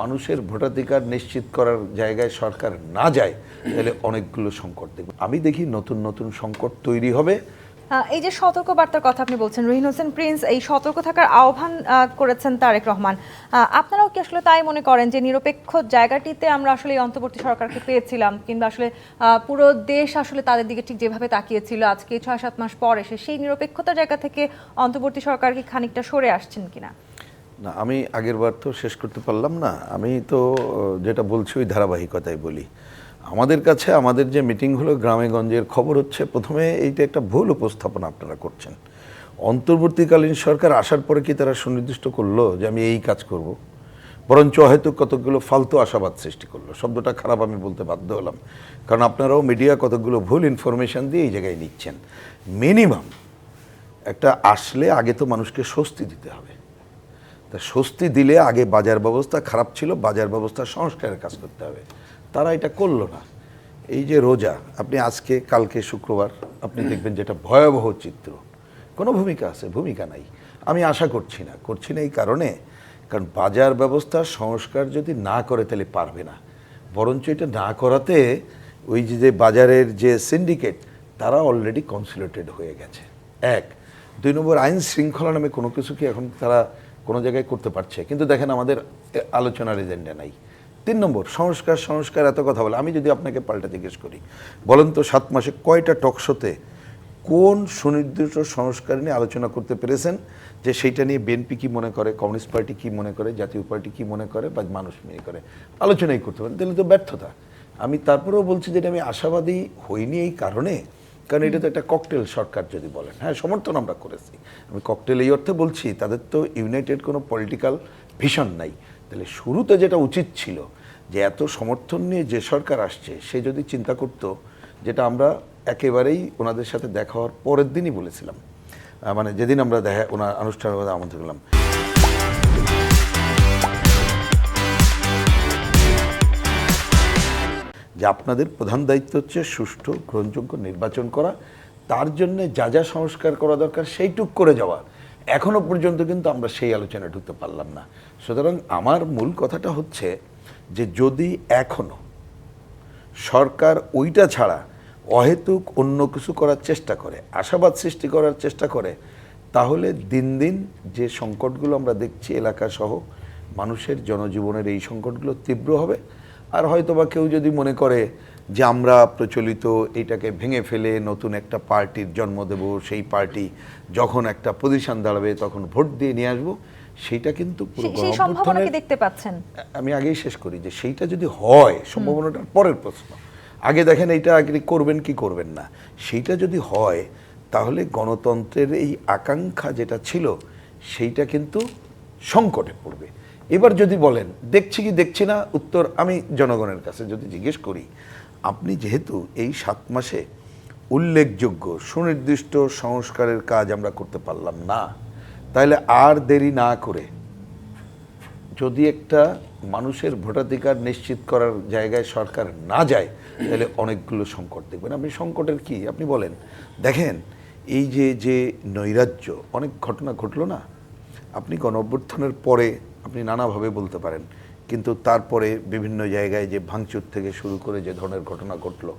মানুষের ভোটাধিকার নিশ্চিত করার জায়গায় সরকার না যায়, তাহলে অনেকগুলো সংকট দেখবে। আমি দেখি নতুন নতুন সংকট তৈরি হবে। এই যে সতর্ক বার্তার কথা আপনি বলছেন রহিন হোসেন প্রিন্স, এই সতর্ক থাকার আহ্বান করেছেন তারেক রহমান। আপনারাও কি আসলে তাই মনে করেন যে নিরপেক্ষ জায়গাটিতে আমরা আসলে অন্তর্বর্তী সরকারকে পেয়েছিলাম, কিংবা আসলে পুরো দেশ আসলে তাদের দিকে ঠিক যেভাবে তাকিয়েছিল আজকে ছয় সাত মাস পর এসে সেই নিরপেক্ষতার জায়গা থেকে অন্তর্বর্তী সরকার কি খানিকটা সরে আসছেন কিনা? না, আমি আগের বার তো শেষ করতে পারলাম না। আমি তো যেটা বলছি ওই ধারাবাহিকতায় বলি। আমাদের কাছে, আমাদের যে মিটিং হলো গ্রামে গঞ্জের খবর হচ্ছে, প্রথমে এইটা একটা ভুল উপস্থাপনা আপনারা করছেন। অন্তর্বর্তীকালীন সরকার আসার পরে কি তারা সুনির্দিষ্ট করল যে আমি এই কাজ করব? বরঞ্চ হয়তো কতগুলো ফালতু আশাবাদ সৃষ্টি করল। শব্দটা খারাপ আমি বলতে বাধ্য হলাম। কারণ আপনারাও মিডিয়া কতগুলো ভুল ইনফরমেশন দিয়ে এই জায়গায় নিচ্ছেন। মিনিমাম একটা আসলে আগে তো মানুষকে স্বস্তি দিতে হবে। তা স্বস্তি দিলে আগে বাজার ব্যবস্থা, খারাপ ছিল, বাজার ব্যবস্থা সংস্কারের কাজ করতে হবে। তারা এটা করল না। এই যে রোজা, আপনি আজকে, কালকে, শুক্রবার, আপনি দেখবেন যেটা ভয়াবহ চিত্র। কোনো ভূমিকা আছে? ভূমিকা নাই। আমি আশা করছি না। করছি না এই কারণে, কারণ বাজার ব্যবস্থা সংস্কার যদি না করে তাহলে পারবে না। বরঞ্চ এটা না করাতে ওই যে বাজারের যে সিন্ডিকেট তারা অলরেডি কনসুলেটেড হয়ে গেছে। এক। দুই নম্বর, আইন শৃঙ্খলা নামে কোনো কিছু কি এখন তারা কোনো জায়গায় করতে পারছে। কিন্তু দেখেন আমাদের আলোচনার এজেন্ডা নাই। তিন নম্বর, সংস্কার সংস্কার এত কথা বলে। আমি যদি আপনাকে পাল্টা জিজ্ঞেস করি, বলেন তো সাত মাসে কয়টা টকশোতে কোন সুনির্দিষ্ট সংস্কার নিয়ে আলোচনা করতে পেরেছেন? যে সেইটা নিয়ে বিএনপি কী মনে করে কমিউনিস্ট পার্টি কী মনে করে, জাতীয় পার্টি কী মনে করে বা মানুষ মনে করে? আলোচনাই করতে পারেন, তাহলে তো ব্যর্থতা। আমি তারপরেও বলছি যে আমি আশাবাদী হইনি এই কারণে। কারণ এটা তো একটা ককটেল সরকার যদি বলেন। হ্যাঁ সমর্থন আমরা করেছি। আমি ককটেল এই অর্থে বলছি, তাদের তো ইউনাইটেড কোনো পলিটিক্যাল ভিশন নাই। তাহলে শুরুতে যেটা উচিত ছিল, যে এত সমর্থন নিয়ে যে সরকার আসছে, সে যদি চিন্তা করতো, যেটা আমরা একেবারেই ওনাদের সাথে দেখা হওয়ার পরের দিনই বলেছিলাম। মানে যেদিন আমরা দেখা ওনার আনুষ্ঠানিকভাবে আমন্ত্রণ করলাম যে আপনাদের প্রধান দায়িত্ব হচ্ছে সুষ্ঠু, গ্রহণযোগ্য নির্বাচন করা। তার জন্য যা যা সংস্কার করা দরকার সেইটুক করে যাওয়া। এখনও পর্যন্ত কিন্তু আমরা সেই আলোচনায় ঢুকতে পারলাম না। সুতরাং আমার মূল কথাটা হচ্ছে যে যদি এখনও সরকার ওইটা ছাড়া অহেতুক অন্য কিছু করার চেষ্টা করে, আশাবাদ সৃষ্টি করার চেষ্টা করে, তাহলে দিন দিন যে সংকটগুলো আমরা দেখছি এলাকা সহ মানুষের জনজীবনের এই সংকটগুলো তীব্র হবে। আর হয়তো বা কেউ যদি মনে করে যে আমরা প্রচলিত এটাকে ভেঙে ফেলে নতুন একটা পার্টির জন্ম দেব সেই পার্টি যখন একটা পজিশন দাঁড়াবে তখন ভোট দিয়ে নিয়ে আসব সেইটা কিন্তু পুরো সেই সম্ভাবনা কি দেখতে পাচ্ছেন? আমি আগেই শেষ করি যে সেইটা যদি হয় সম্ভাবনাটার পরের প্রশ্ন। আগে দেখেন এইটা আগে করবেন কি করবেন না। সেইটা যদি হয় তাহলে গণতন্ত্রের এই আকাঙ্ক্ষা যেটা ছিল সেইটা কিন্তু সংকটে পড়বে। এবার যদি বলেন, দেখছি কি দেখছি না? উত্তর আমি জনগণের কাছে যদি জিজ্ঞেস করি, আপনি যেহেতু এই সাত মাসে উল্লেখযোগ্য, সুনির্দিষ্ট সংস্কারের কাজ আমরা করতে পারলাম না তাহলে আর দেরি না করে যদি একটা মানুষের ভোটাধিকার নিশ্চিত করার জায়গায় সরকার না যায় তাহলে অনেকগুলো সংকট দেখবেন। আপনি সংকটের কি? আপনি বলেন, দেখেন, এই যে যে নৈরাজ্য, অনেক ঘটনা ঘটলো না? আপনি গণ অভ্যুত্থানের পরে আপনি নানাভাবে বলতে পারেন। কিন্তু তারপরে বিভিন্ন জায়গায় যে ভাঙচুর থেকে শুরু করে যে ধরনের ঘটনা ঘটলো,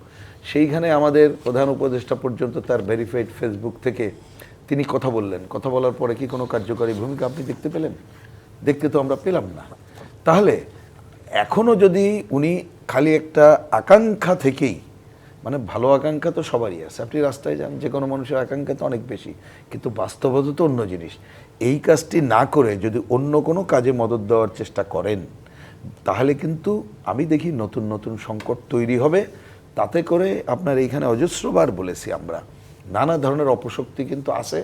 সেইখানে আমাদের প্রধান উপদেষ্টা পর্যন্ত তার ভেরিফাইড ফেসবুক থেকে তিনি কথা বললেন। কথা বলার পরে কি কোনো কার্যকরী ভূমিকা আপনি দেখতে পেলেন? দেখতে তো আমরা পেলাম না। তাহলে এখনও যদি উনি খালি একটা আকাঙ্ক্ষা থেকেই মানে ভালো আকাঙ্ক্ষা তো সবারই আছে। আপনি রাস্তায় যান যে কোনো মানুষের আকাঙ্ক্ষা তো অনেক বেশি। কিন্তু বাস্তবতা তো অন্য জিনিস। এই কাজটি না করে যদি অন্য কোনো কাজে মদত দেওয়ার চেষ্টা করেন তাহলে কিন্তু আমি দেখি নতুন নতুন সংকট তৈরি হবে। তাতে করে আপনার এইখানে অজস্রবার বলেছি আমরা নানা ধরনের অপশক্তি কিন্তু আছে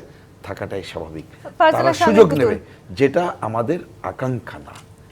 থাকাটাই স্বাভাবিক। তারা সুযোগ নেবে যেটা আমাদের আকাঙ্ক্ষা না।